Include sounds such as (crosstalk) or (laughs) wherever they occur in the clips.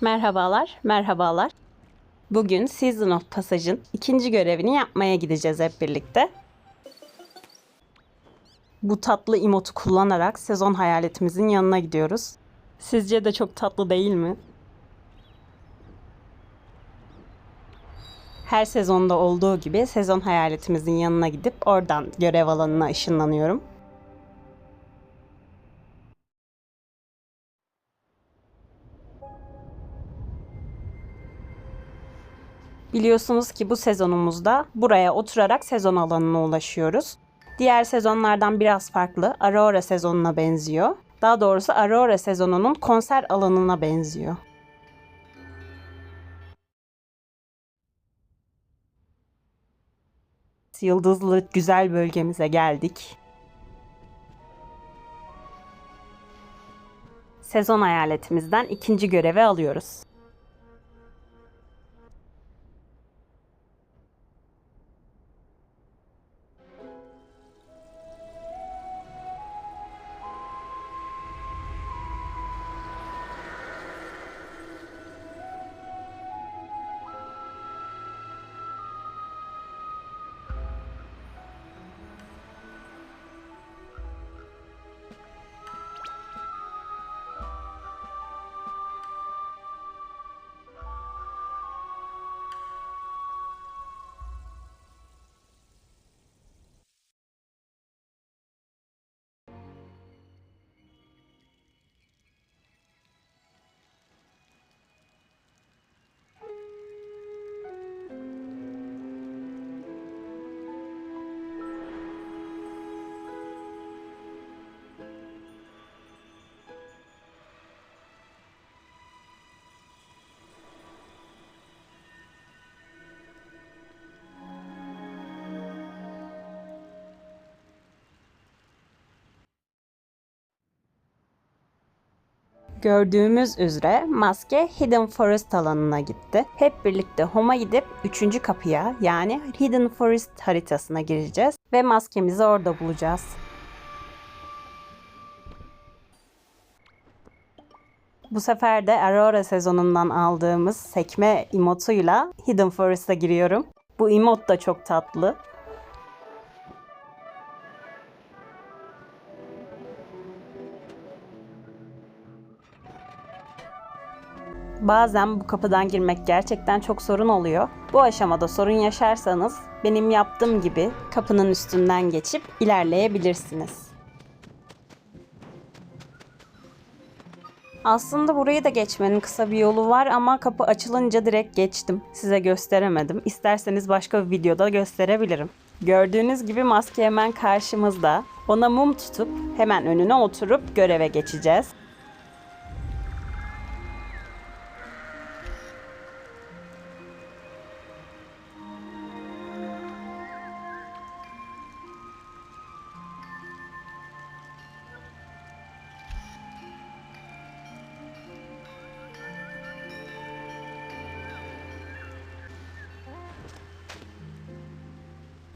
Merhabalar, merhabalar. Bugün Season of Passage'ın ikinci görevini yapmaya gideceğiz hep birlikte. Bu tatlı emotu kullanarak sezon hayaletimizin yanına gidiyoruz. Sizce de çok tatlı değil mi? Her sezonda olduğu gibi sezon hayaletimizin yanına gidip oradan görev alanına ışınlanıyorum. Biliyorsunuz ki bu sezonumuzda buraya oturarak sezon alanına ulaşıyoruz. Diğer sezonlardan biraz farklı. Aurora sezonuna benziyor. Daha doğrusu Aurora sezonunun konser alanına benziyor. Yıldızlı güzel bölgemize geldik. Sezon hayaletimizden ikinci görevi alıyoruz. Gördüğümüz üzere maske Hidden Forest alanına gitti. Hep birlikte Home'a gidip 3. kapıya yani Hidden Forest haritasına gireceğiz ve maskemizi orada bulacağız. Bu sefer de Aurora sezonundan aldığımız sekme emotuyla Hidden Forest'a giriyorum. Bu emot da çok tatlı. Bazen bu kapıdan girmek gerçekten çok sorun oluyor. Bu aşamada sorun yaşarsanız benim yaptığım gibi kapının üstünden geçip ilerleyebilirsiniz. Aslında burayı da geçmenin kısa bir yolu var ama kapı açılınca direkt geçtim. Size gösteremedim. İsterseniz başka bir videoda gösterebilirim. Gördüğünüz gibi maske hemen karşımızda. Ona mum tutup hemen önüne oturup göreve geçeceğiz.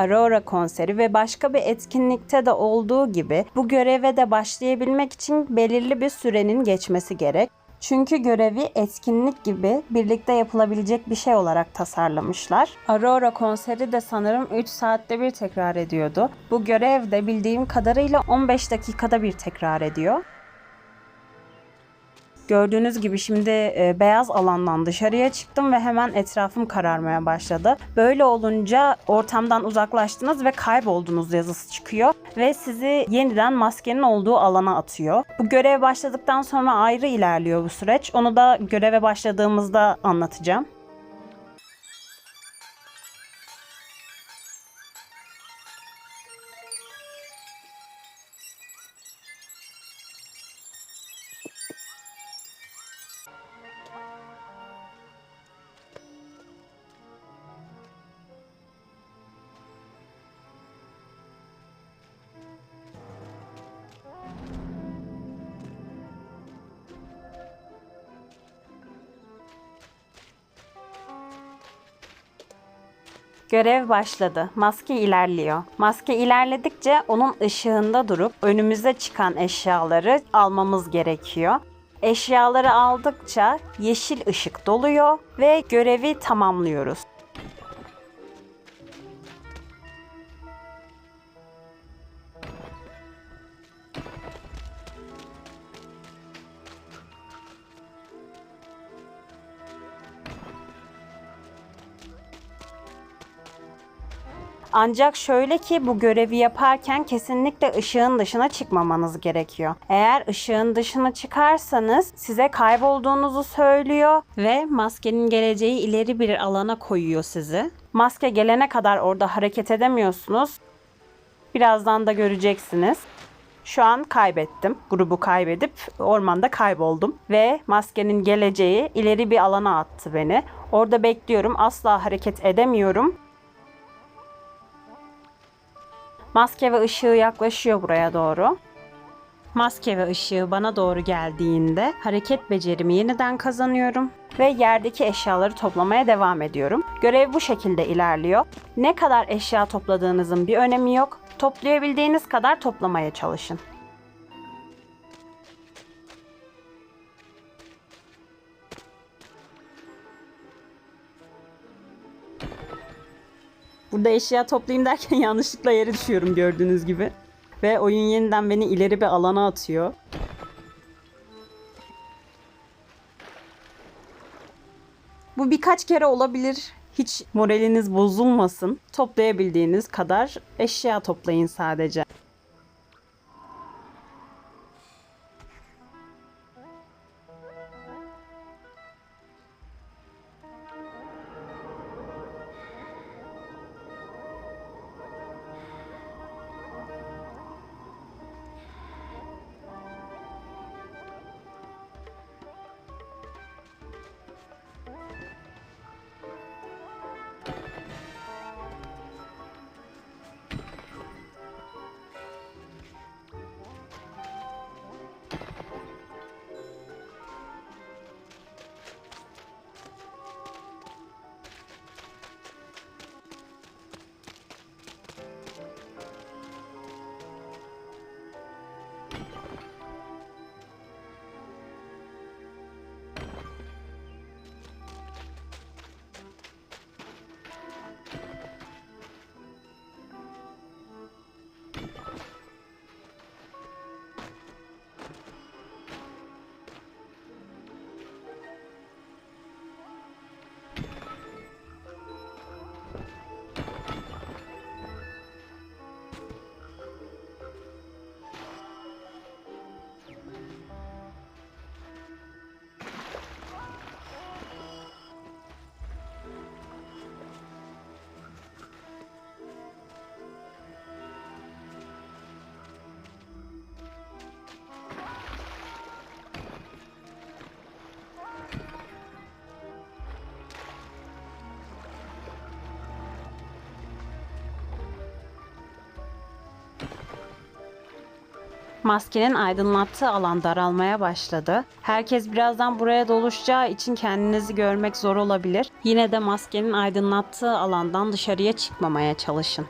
Aurora konseri ve başka bir etkinlikte de olduğu gibi bu göreve de başlayabilmek için belirli bir sürenin geçmesi gerek. Çünkü görevi etkinlik gibi birlikte yapılabilecek bir şey olarak tasarlamışlar. Aurora konseri de sanırım 3 saatte bir tekrar ediyordu. Bu görev de bildiğim kadarıyla 15 dakikada bir tekrar ediyor. Gördüğünüz gibi şimdi e, beyaz alandan dışarıya çıktım ve hemen etrafım kararmaya başladı. Böyle olunca ortamdan uzaklaştınız ve kayboldunuz yazısı çıkıyor ve sizi yeniden maskenin olduğu alana atıyor. Bu görev başladıktan sonra ayrı ilerliyor bu süreç. Onu da göreve başladığımızda anlatacağım. Görev başladı. Maske ilerliyor. Maske ilerledikçe onun ışığında durup önümüze çıkan eşyaları almamız gerekiyor. Eşyaları aldıkça yeşil ışık doluyor ve görevi tamamlıyoruz. Ancak şöyle ki bu görevi yaparken kesinlikle ışığın dışına çıkmamanız gerekiyor. Eğer ışığın dışına çıkarsanız size kaybolduğunuzu söylüyor ve maskenin geleceği ileri bir alana koyuyor sizi. Maske gelene kadar orada hareket edemiyorsunuz. Birazdan da göreceksiniz. Şu an kaybettim. Grubu kaybedip ormanda kayboldum. Ve maskenin geleceği ileri bir alana attı beni. Orada bekliyorum. Asla hareket edemiyorum. Maske ve ışığı yaklaşıyor buraya doğru. Maske ve ışığı bana doğru geldiğinde hareket becerimi yeniden kazanıyorum ve yerdeki eşyaları toplamaya devam ediyorum. Görev bu şekilde ilerliyor. Ne kadar eşya topladığınızın bir önemi yok. Toplayabildiğiniz kadar toplamaya çalışın. Burada eşya toplayayım derken (laughs) yanlışlıkla yere düşüyorum gördüğünüz gibi. Ve oyun yeniden beni ileri bir alana atıyor. Bu birkaç kere olabilir. Hiç moraliniz bozulmasın. Toplayabildiğiniz kadar eşya toplayın sadece. Maskenin aydınlattığı alan daralmaya başladı. Herkes birazdan buraya doluşacağı için kendinizi görmek zor olabilir. Yine de maskenin aydınlattığı alandan dışarıya çıkmamaya çalışın.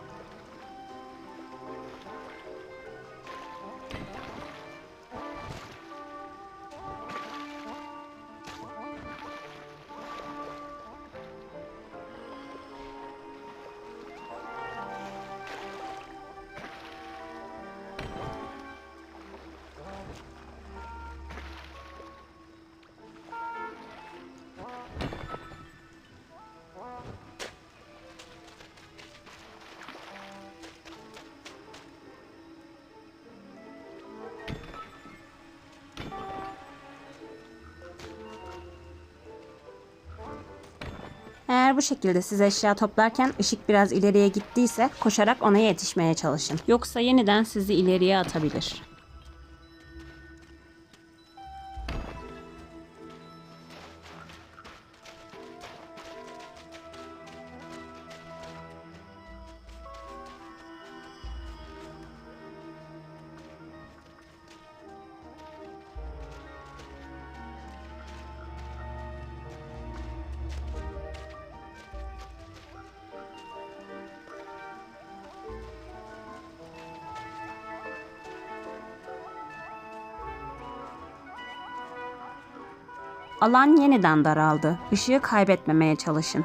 Eğer bu şekilde siz eşya toplarken ışık biraz ileriye gittiyse koşarak ona yetişmeye çalışın. Yoksa yeniden sizi ileriye atabilir. Alan yeniden daraldı. Işığı kaybetmemeye çalışın.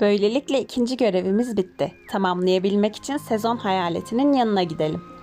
Böylelikle ikinci görevimiz bitti. Tamamlayabilmek için sezon hayaletinin yanına gidelim.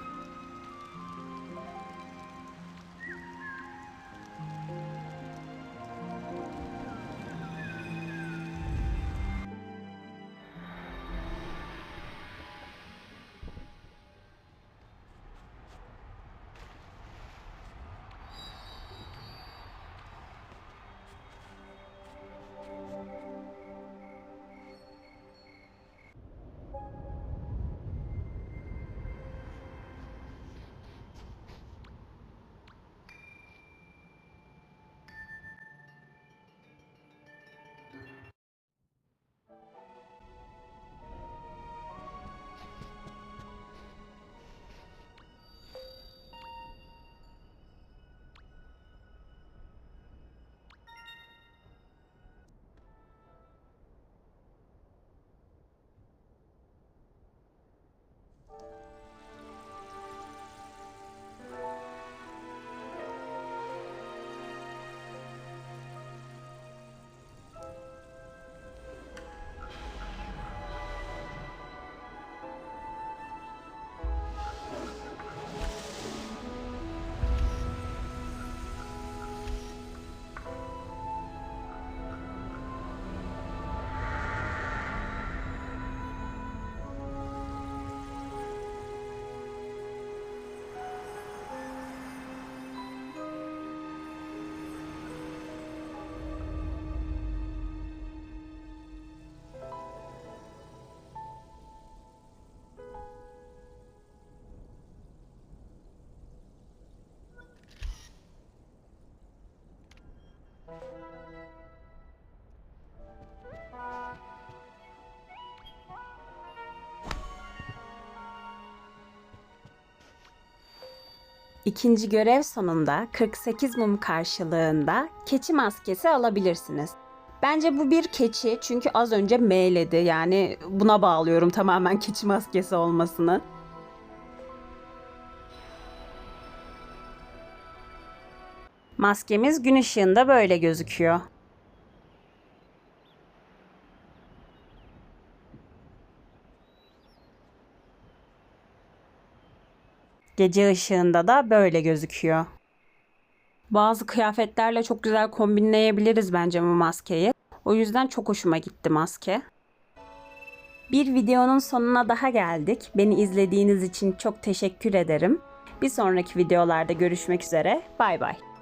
İkinci görev sonunda 48 mum karşılığında keçi maskesi alabilirsiniz. Bence bu bir keçi çünkü az önce meyledi. Yani buna bağlıyorum tamamen keçi maskesi olmasını. Maskemiz gün ışığında böyle gözüküyor. Gece ışığında da böyle gözüküyor. Bazı kıyafetlerle çok güzel kombinleyebiliriz bence bu maskeyi. O yüzden çok hoşuma gitti maske. Bir videonun sonuna daha geldik. Beni izlediğiniz için çok teşekkür ederim. Bir sonraki videolarda görüşmek üzere. Bay bay.